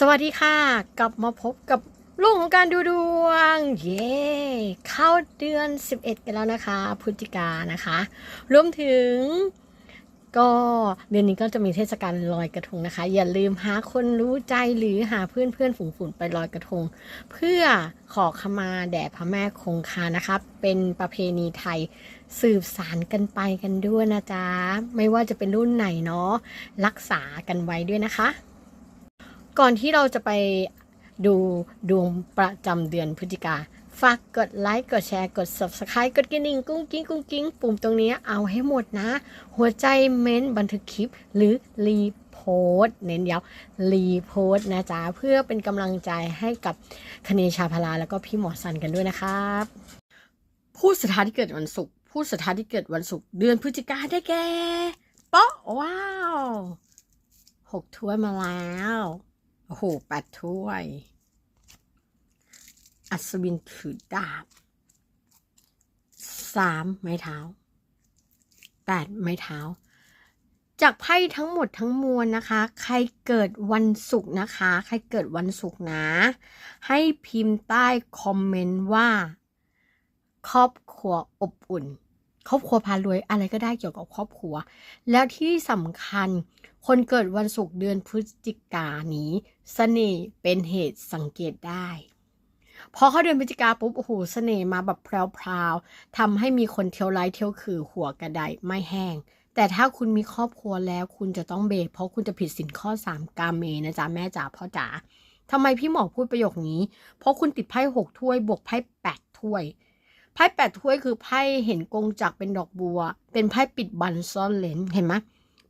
สวัสดีค่ะ กลับมาพบกับลุงของการดูดวง เย้เข้าเดือน 11 กันแล้วนะคะ พฤศจิกานะคะ รวมถึง ก็เดือนนี้ก็จะมีเทศกาลลอยกระทงนะคะ อย่าลืมหาคนรู้ใจหรือหาเพื่อนเพื่อนฝูงฝูนไปลอยกระทง เพื่อขอขมาแด่พระแม่คงคานะคะ เป็นประเพณีไทยสืบสารกันไปกันด้วยนะจ๊ะ ไม่ว่าจะเป็นรุ่นไหนเนาะรักษากันไว้ด้วยนะคะ ก่อนที่เราจะไปดูดวงประจำเดือนพฤศจิกา ฝากกดไลค์ กดแชร์ กด subscribe กดกระดิ่งกุ้งกิ้งกุ้งกิ้งปุ่มตรงนี้เอาให้หมดนะ หัวใจเม้นบันทึกคลิป หรือรีโพสต์เน้นย้ำรีโพสต์นะจ๊ะ เพื่อเป็นกำลังใจให้กับคเนชาพลาแล้วก็พี่หมอสันกันด้วยนะครับผู้สุดท้ายที่เกิดวันศุกร์ผู้สุดท้ายที่เกิดวันศุกร์เดือนพฤศจิกาได้แก่เป๊ะว้าวหกถ้วยมาแล้ว โอ้โหแปดถ้วย อัศวินถือดาบสามไม้เท้าแปดไม้เท้า จากไพ่ทั้งหมดทั้งมวลนะคะ ใครเกิดวันศุกร์นะคะ ใครเกิดวันศุกร์นะ ให้พิมพ์ใต้คอมเมนต์ว่า ครอบครัวอบอุ่น ครอบครัวพารวยอะไรก็ได้เกี่ยวกับครอบครัว แล้วที่สำคัญ คนเกิดวันศุกร์เดือนพฤศจิกานี้เสน่ห์เป็นเหตุสังเกตได้พอเขาเดือนพฤศจิกาปุ๊บโอ้โหเสน่ห์มาแบบพรวๆทำให้มีคนเที่ยวไล่เที่ยวคือหัวกระไดไม่แห้ง แต่ถ้าคุณมีครอบครัวแล้วคุณจะต้องเบรกเพราะคุณจะผิดสินข้อ3กาเมนะจ๊ะแม่จ๋าพ่อจ๋าทำไมพี่หมอพูดประโยคนี้ เพราะคุณติดไพ่หกถ้วยบวกไพ่แปดถ้วย ไพ่แปดถ้วยคือไพ่เห็นกงจักเป็นดอกบัว เป็นไพ่ปิดบันซ่อนเลนเห็นไหม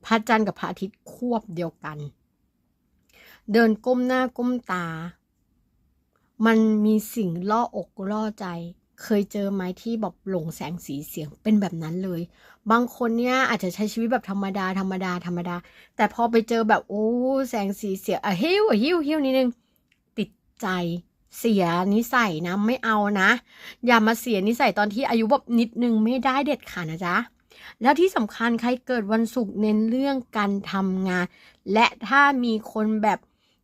พระจันทร์กับพระอาทิตย์ควบเดียวกัน เดินก้มหน้าก้มตา มันมีสิ่งล่ออกล่อใจ เคยเจอไหมที่แบบหลงแสงสีเสียงเป็นแบบนั้นเลย บางคนเนี่ยอาจจะใช้ชีวิตแบบธรรมดาธรรมดาธรรมดา แต่พอไปเจอแบบโอ้แสงสีเสียงอะหิ้วอะฮิวหิ้วนิดนึงติดใจ เสียนิสัยนะไม่เอานะ อย่ามาเสียนิสัยตอนที่อายุแบบนิดนึงไม่ได้เด็ดขาดนะจ๊ะแล้วที่สำคัญใครเกิดวันศุกร์เน้นเรื่องการทำงาน และถ้ามีคนแบบ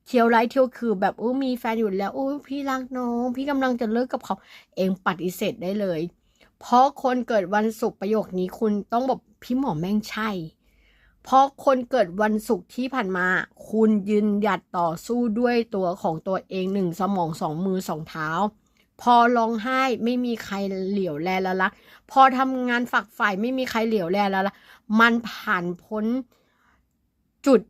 เที่ยวไร้เที่ยวคือแบบโอ้มีแฟนอยู่แล้วโอ้พี่รักน้อง พี่กำลังจะเลิกกับเขาเองปฏิเสธได้เลย เพราะคนเกิดวันศุกร์ประโยคนี้คุณต้องบอกพี่หมอแม่งใช่ เพราะคนเกิดวันศุกร์ที่ผ่านมา คุณยืนหยัดต่อสู้ด้วยตัวของตัวเองหนึ่งสมองสองมือสองเท้า พอร้องไห้ไม่มีใครเหลียวแลแล้วละพอทำงานฝักใฝ่ไม่มีใครเหลียวแลแล้วละมันผ่านพ้นจุด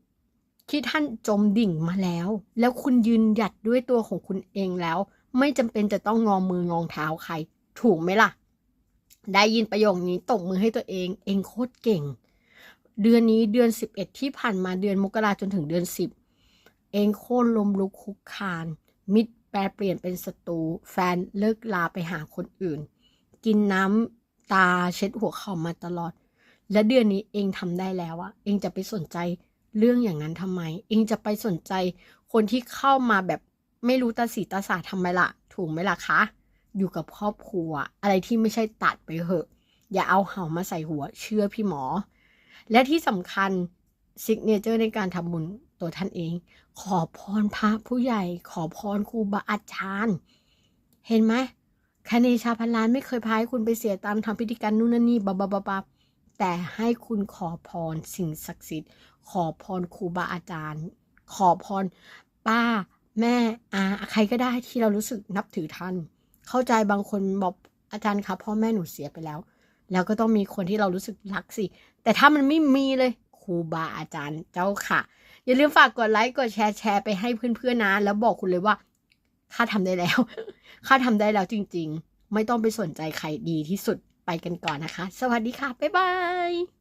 ที่ท่านจมดิ่งมาแล้ว แล้วคุณยืนหยัดด้วยตัวของคุณเองแล้ว ไม่จำเป็นจะต้องงอมืององเท้าใคร ถูกไหมล่ะ ได้ยินประโยคนี้ตบมือให้ตัวเอง เองโคตรเก่ง เดือนนี้เดือน 11 ที่ผ่านมาเดือนมกราจนถึงเดือน 10 เองโค่นลมลุกคุกคาน มิตรแปลเปลี่ยนเป็นศัตรูแฟนเลิกลาไปหาคนอื่น กินน้ำตาเช็ดหัวเข่ามาตลอด และเดือนนี้เองทำได้แล้วอะเองจะไปสนใจเรื่องอย่างนั้นทำไม เองจะไปสนใจคนที่เข้ามาแบบไม่รู้ตาสีตาสาทำไมล่ะ ถูกไหมล่ะคะ อยู่กับครอบครัว อะไรที่ไม่ใช่ตัดไปเหอะ อย่าเอาเห่ามาใส่หัว เชื่อพี่หมอ และที่สำคัญซิกเนเจอร์ในการทำบุญตัวท่านเอง ขอพรพระผู้ใหญ่ ขอพรครูบาอาจารย์ เห็นไหมคเนชาพันล้านไม่เคยพาให้คุณไปเสียตังค์ทำพิธีการนู่นนั่นนี่บาบาบาบแต่ให้คุณขอพรสิ่งศักดิ์สิทธิ์ ขอพรครูบาอาจารย์ ขอพรป้า แม่อาใครก็ได้ที่เรารู้สึกนับถือท่าน เข้าใจบางคนบอกอาจารย์ครับพ่อแม่หนูเสียไปแล้ว แล้วก็ต้องมีคนที่เรารู้สึกรักสิ แต่ถ้ามันไม่มีเลยครูบาอาจารย์เจ้าค่ะ อย่าลืมฝากกดไลค์กดแชร์แชร์ไปให้เพื่อนๆนะ แล้วบอกคุณเลยว่าข้าทำได้แล้วข้าทำได้แล้วจริง ๆ ไม่ต้องไปสนใจใครดีที่สุดไปกันก่อนนะคะ สวัสดีค่ะ บ๊ายบาย